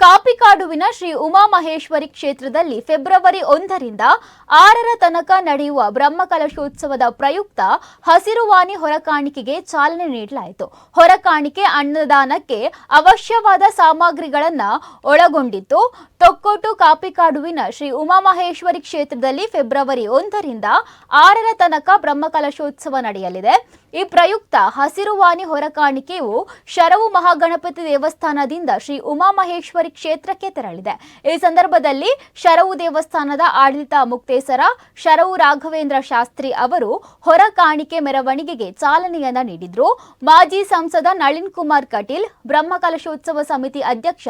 ಕಾಪಿಕಾಡುವಿನ ಶ್ರೀ ಉಮಾಮಹೇಶ್ವರಿ ಕ್ಷೇತ್ರದಲ್ಲಿ ಫೆಬ್ರವರಿ ಒಂದರಿಂದ ಆರರ ತನಕ ನಡೆಯುವ ಬ್ರಹ್ಮಕಲಶೋತ್ಸವದ ಪ್ರಯುಕ್ತ ಹಸಿರುವಾಣಿ ಹೊರಕಾಣಿಕೆಗೆ ಚಾಲನೆ ನೀಡಲಾಯಿತು. ಹೊರಕಾಣಿಕೆ ಅನ್ನದಾನಕ್ಕೆ ಅವಶ್ಯವಾದ ಸಾಮಗ್ರಿಗಳನ್ನು ಒಳಗೊಂಡಿತ್ತು. ತೊಕ್ಕೊಟ್ಟು ಕಾಪಿಕಾಡುವಿನ ಶ್ರೀ ಉಮಾಮಹೇಶ್ವರಿ ಕ್ಷೇತ್ರದಲ್ಲಿ ಫೆಬ್ರವರಿ ಒಂದರಿಂದ ಆರರ ತನಕ ಬ್ರಹ್ಮಕಲಶೋತ್ಸವ ನಡೆಯಲಿದೆ. ಈ ಪ್ರಯುಕ್ತ ಹಸಿರುವಾಣಿ ಹೊರಕಾಣಿಕೆಯು ಶರವು ಮಹಾಗಣಪತಿ ದೇವಸ್ಥಾನದಿಂದ ಶ್ರೀ ಉಮಾಮಹೇಶ್ವರಿ ಕ್ಷೇತ್ರಕ್ಕೆ ತೆರಳಿದೆ. ಈ ಸಂದರ್ಭದಲ್ಲಿ ಶರವು ದೇವಸ್ಥಾನದ ಆಡಳಿತ ಮುಕ್ತೇಸರ ಶರವು ರಾಘವೇಂದ್ರ ಶಾಸ್ತ್ರಿ ಅವರು ಹೊರ ಕಾಣಿಕೆ ಮೆರವಣಿಗೆಗೆ ಚಾಲನೆಯನ್ನ ನೀಡಿದ್ರು. ಮಾಜಿ ಸಂಸದ ನಳಿನ್ ಕುಮಾರ್ ಕಟೀಲ್ ಬ್ರಹ್ಮಕಲಶೋತ್ಸವ ಸಮಿತಿ ಅಧ್ಯಕ್ಷ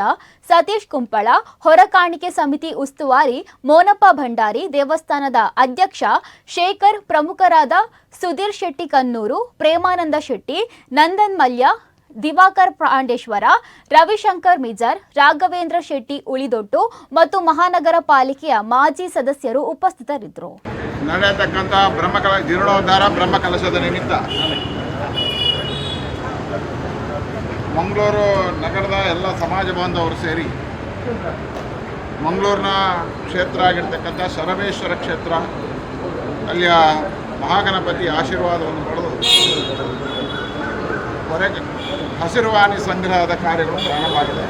ಸತೀಶ್ ಕುಂಪಳ, ಹೊರ ಕಾಣಿಕೆ ಸಮಿತಿ ಉಸ್ತುವಾರಿ ಮೋನಪ್ಪ ಭಂಡಾರಿ, ದೇವಸ್ಥಾನದ ಅಧ್ಯಕ್ಷ ಶೇಖರ್, ಪ್ರಮುಖರಾದ ಸುಧೀರ್ ಶೆಟ್ಟಿ ಕನ್ನೂರು, ಪ್ರೇಮಾನಂದ ಶೆಟ್ಟಿ, ನಂದನ್ ಮಲ್ಯ ದಿವಾಕರ್ ಪಾಂಡೇಶ್ವರ ರವಿಶಂಕರ್ ಮಿಜರ್, ರಾಘವೇಂದ್ರ ಶೆಟ್ಟಿ ಉಳಿದೊಟ್ಟು ಮತ್ತು ಮಹಾನಗರ ಪಾಲಿಕೆಯ ಮಾಜಿ ಸದಸ್ಯರು ಉಪಸ್ಥಿತರಿದ್ದರು. ನಡೆಯತಕ್ಕಂಥ ಬ್ರಹ್ಮಕಲ ಜೀರ್ಣೋದ್ಧಾರ, ಬ್ರಹ್ಮಕಲಶದ ನಿಮಿತ್ತ ಮಂಗಳೂರು ನಗರದ ಎಲ್ಲ ಸಮಾಜ ಬಾಂಧವರು ಸೇರಿ ಮಂಗಳೂರಿನ ಕ್ಷೇತ್ರ ಆಗಿರ್ತಕ್ಕಂಥ ಶರಮೇಶ್ವರ ಕ್ಷೇತ್ರ, ಅಲ್ಲಿಯ ಮಹಾಗಣಪತಿ ಆಶೀರ್ವಾದವನ್ನು ಪಡೆದು ಹೊರಗೆ ಹಸಿರುವಾಣಿ ಸಂಗ್ರಹದ ಕಾರ್ಯಗಳು ಪ್ರಾರಂಭವಾಗಿದೆ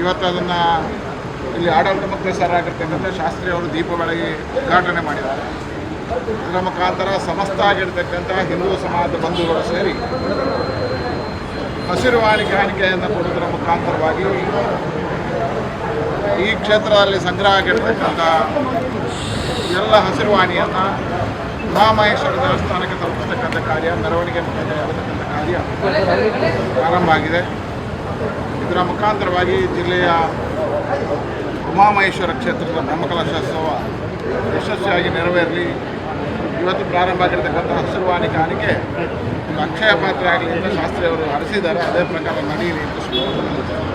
ಇವತ್ತು ಅದನ್ನು ಇಲ್ಲಿ ಆಡಳಿತ ಮುಖ್ಯಸ್ಥರಾಗಿರ್ತಕ್ಕಂಥ ಶಾಸ್ತ್ರಿ ಅವರು ದೀಪ ಬೆಳಗಿ ಉದ್ಘಾಟನೆ ಮಾಡಿದ್ದಾರೆ. ಅದರ ಮುಖಾಂತರ ಸಮಸ್ತ ಆಗಿರ್ತಕ್ಕಂಥ ಹಿಂದೂ ಸಮಾಜದ ಬಂಧುಗಳು ಸೇರಿ ಹಸಿರುವಾಣಿ ಕಾಣಿಕೆಯನ್ನು ಕೊಡುವುದರ ಮುಖಾಂತರವಾಗಿ ಈ ಕ್ಷೇತ್ರದಲ್ಲಿ ಸಂಗ್ರಹ ಆಗಿರ್ತಕ್ಕಂಥ ಎಲ್ಲ ಹಸಿರುವಾಣಿಯನ್ನು ಮಹಾಮಹೇಶ್ವರ ದೇವಸ್ಥಾನಕ್ಕೆ ತಲುಪಿಸ್ತಕ್ಕಂಥ ಕಾರ್ಯ, ಮೆರವಣಿಗೆ ಕಾರ್ಯ ಪ್ರಾರಂಭ ಆಗಿದೆ ಇದರ ಮುಖಾಂತರವಾಗಿ ಜಿಲ್ಲೆಯ ಉಮಾಮಹೇಶ್ವರ ಕ್ಷೇತ್ರದ ಬ್ರಹ್ಮಕಲಾಶೋತ್ಸವ ಯಶಸ್ವಿಯಾಗಿ ನೆರವೇರಲಿ. ಇವತ್ತು ಪ್ರಾರಂಭ ಆಗಿರ್ತಕ್ಕಂಥ ಹಸಿರುವಾಣಿ ಕಾಣಿಕೆ ಅಕ್ಷಯ ಪಾತ್ರ ಆಗಲಿ ಅಂತ ಶಾಸ್ತ್ರಿ ಅವರು ಹರಿಸಿದ್ದಾರೆ. ಅದೇ ಪ್ರಕಾರ ನಡೆಯಲಿ ಅಂತ